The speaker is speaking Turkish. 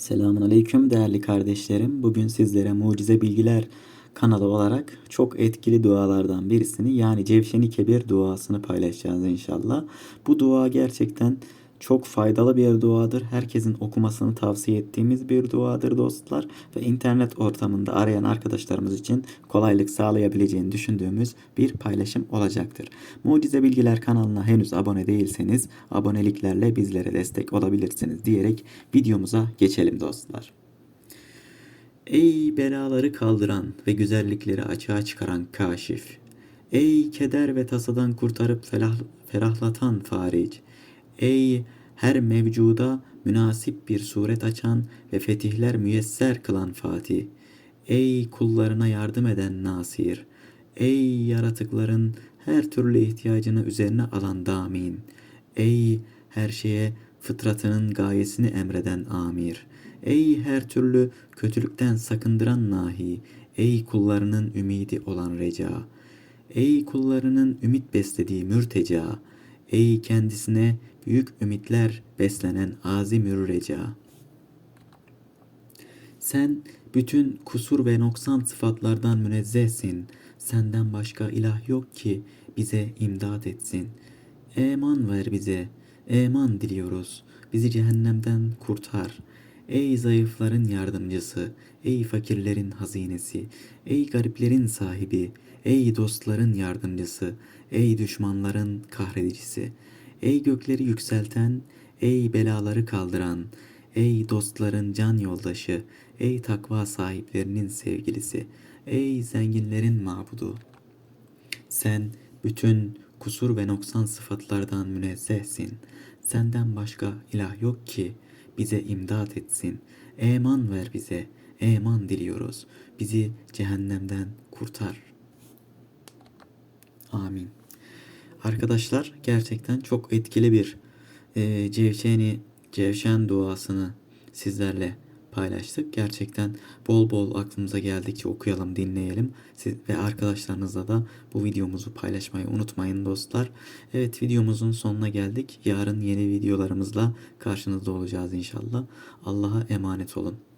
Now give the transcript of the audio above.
Selamun Aleyküm değerli kardeşlerim. Bugün sizlere Mucize Bilgiler kanalı olarak çok etkili dualardan birisini yani Cevşeni Kebir duasını paylaşacağız inşallah. Bu dua gerçekten çok faydalı bir duadır. Herkesin okumasını tavsiye ettiğimiz bir duadır dostlar. Ve internet ortamında arayan arkadaşlarımız için kolaylık sağlayabileceğini düşündüğümüz bir paylaşım olacaktır. Mucize Bilgiler kanalına henüz abone değilseniz aboneliklerle bizlere destek olabilirsiniz diyerek videomuza geçelim dostlar. Ey belaları kaldıran ve güzellikleri açığa çıkaran kaşif. Ey keder ve tasadan kurtarıp felah, ferahlatan faric. Ey her mevcuda münasip bir suret açan ve fetihler müyesser kılan Fatih. Ey kullarına yardım eden Nasir. Ey yaratıkların her türlü ihtiyacını üzerine alan Damin. Ey her şeye fıtratının gayesini emreden Amir. Ey her türlü kötülükten sakındıran Nahi. Ey kullarının ümidi olan Reca. Ey kullarının ümit beslediği Mürteca. Ey kendisine büyük ümitler beslenen azim reca. Sen bütün kusur ve noksan sıfatlardan münezzehsin. Senden başka ilah yok ki bize imdad etsin. Eman ver bize, eman diliyoruz. Bizi cehennemden kurtar. Ey zayıfların yardımcısı, ey fakirlerin hazinesi, ey gariplerin sahibi, ey dostların yardımcısı, ey düşmanların kahredicisi.'' Ey gökleri yükselten, ey belaları kaldıran, ey dostların can yoldaşı, ey takva sahiplerinin sevgilisi, ey zenginlerin mabudu. Sen bütün kusur ve noksan sıfatlardan münezzehsin. Senden başka ilah yok ki bize imdat etsin. Eman ver bize, eman diliyoruz. Bizi cehennemden kurtar. Amin. Arkadaşlar gerçekten çok etkili bir e, Cevşeni, Cevşen duasını sizlerle paylaştık. Gerçekten bol bol aklımıza geldikçe okuyalım, dinleyelim. Siz ve arkadaşlarınızla da bu videomuzu paylaşmayı unutmayın dostlar. Evet videomuzun sonuna geldik. Yarın yeni videolarımızla karşınızda olacağız inşallah. Allah'a emanet olun.